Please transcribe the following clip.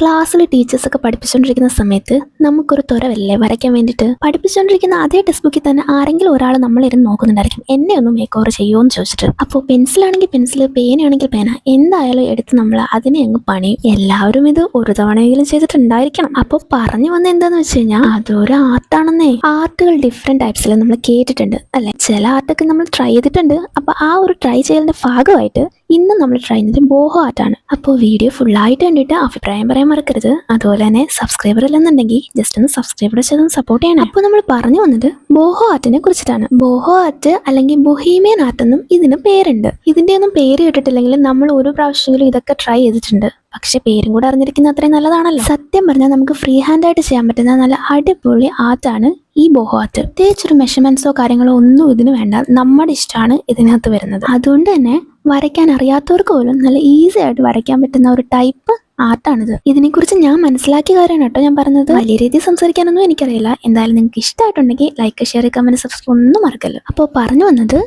ക്ലാസ്സിൽ ടീച്ചേഴ്സൊക്കെ പഠിപ്പിച്ചുകൊണ്ടിരിക്കുന്ന സമയത്ത് നമുക്കൊരു തുറവല്ലേ വരയ്ക്കാൻ വേണ്ടിയിട്ട്? പഠിപ്പിച്ചുകൊണ്ടിരിക്കുന്ന അതേ ടെക്സ്റ്റ് ബുക്കിൽ തന്നെ ആരെങ്കിലും ഒരാൾ നമ്മളിരുന്ന് നോക്കുന്നുണ്ടായിരിക്കും. എന്നെ ഒന്ന് മേക്ക് ഓവർ ചെയ്യുമോ എന്ന് ചോദിച്ചിട്ട് അപ്പോൾ പെൻസിലാണെങ്കിൽ പെൻസിൽ പേനയാണെങ്കിൽ പേന എന്തായാലും എടുത്ത് നമ്മൾ അതിനെ അങ്ങ് പണി എല്ലാവരും ഇത് ഒരു തവണയെങ്കിലും ചെയ്തിട്ടുണ്ടായിരിക്കണം. അപ്പോൾ പറഞ്ഞു വന്ന എന്താന്ന് വെച്ച് കഴിഞ്ഞാൽ അതൊരു ആർട്ടാണെന്നേ ആർട്ടുകൾ ഡിഫറെന്റ് ടൈപ്സിൽ നമ്മൾ കേട്ടിട്ടുണ്ട് അല്ലേ? ചില ആർട്ടൊക്കെ നമ്മൾ ട്രൈ ചെയ്തിട്ടുണ്ട്. അപ്പോൾ ആ ഒരു ട്രൈ ചെയ്യലിന്റെ ഭാഗമായിട്ട് ഇന്ന് നമ്മൾ ട്രൈ ചെയ്യുന്നത് ബോഹോ ആർട്ടാണ് അപ്പോൾ വീഡിയോ ഫുള്ളായിട്ട് കണ്ടിട്ട് അഭിപ്രായം പറയാൻ മറക്കരുത്. അതുപോലെ തന്നെ സബ്സ്ക്രൈബർ ഇല്ലെന്നുണ്ടെങ്കിൽ ജസ്റ്റ് ഒന്ന് സബ്സ്ക്രൈബർ ചെയ്തൊന്ന് സപ്പോർട്ട് ചെയ്യണം. അപ്പോൾ നമ്മൾ പറഞ്ഞു വന്നത് ബോഹോ ആർട്ടിനെ കുറിച്ചിട്ടാണ്. ബോഹോ ആർട്ട് അല്ലെങ്കിൽ ബൊഹീമിയൻ ആർട്ട് എന്നും ഇതിന് പേരുണ്ട്. ഇതിന്റെ ഒന്നും പേര് കേട്ടിട്ടില്ലെങ്കിൽ നമ്മൾ ഒരു പ്രാവശ്യമെങ്കിലും ഇതൊക്കെ ട്രൈ ചെയ്തിട്ടുണ്ട്. പക്ഷെ പേരും കൂടെ അറിഞ്ഞിരിക്കുന്ന അത്രയും നല്ലതാണല്ലോ. സത്യം പറഞ്ഞാൽ നമുക്ക് ഫ്രീ ഹാൻഡ് ആയിട്ട് ചെയ്യാൻ പറ്റുന്ന നല്ല അടിപൊളി ആർട്ടാണ് ഈ ബോഹോ ആർട്ട് പ്രത്യേകിച്ചൊരു മെഷർമെന്റ്സോ കാര്യങ്ങളോ ഒന്നും ഇതിന് വേണ്ട. നമ്മുടെ ഇഷ്ടമാണ് ഇതിനകത്ത് വരുന്നത്. അതുകൊണ്ട് തന്നെ വരയ്ക്കാൻ അറിയാത്തവർക്ക് പോലും നല്ല ഈസി ആയിട്ട് വരയ്ക്കാൻ പറ്റുന്ന ഒരു ടൈപ്പ് ആർട്ടാണിത്? ഇതിനെക്കുറിച്ച് ഞാൻ മനസ്സിലാക്കിയ കാര്യമാണ് കേട്ടോ ഞാൻ പറഞ്ഞത്. വലിയ രീതിയിൽ സംസാരിക്കാനൊന്നും എനിക്കറിയില്ല. എന്തായാലും നിങ്ങൾക്ക് ഇഷ്ടമായിട്ടുണ്ടെങ്കിൽ ലൈക്ക് ഷെയർ കമന്റ് സബ്സ്ക്രൈബ് ഒന്നും മറക്കല്ലോ അപ്പോൾ പറഞ്ഞു വന്നത്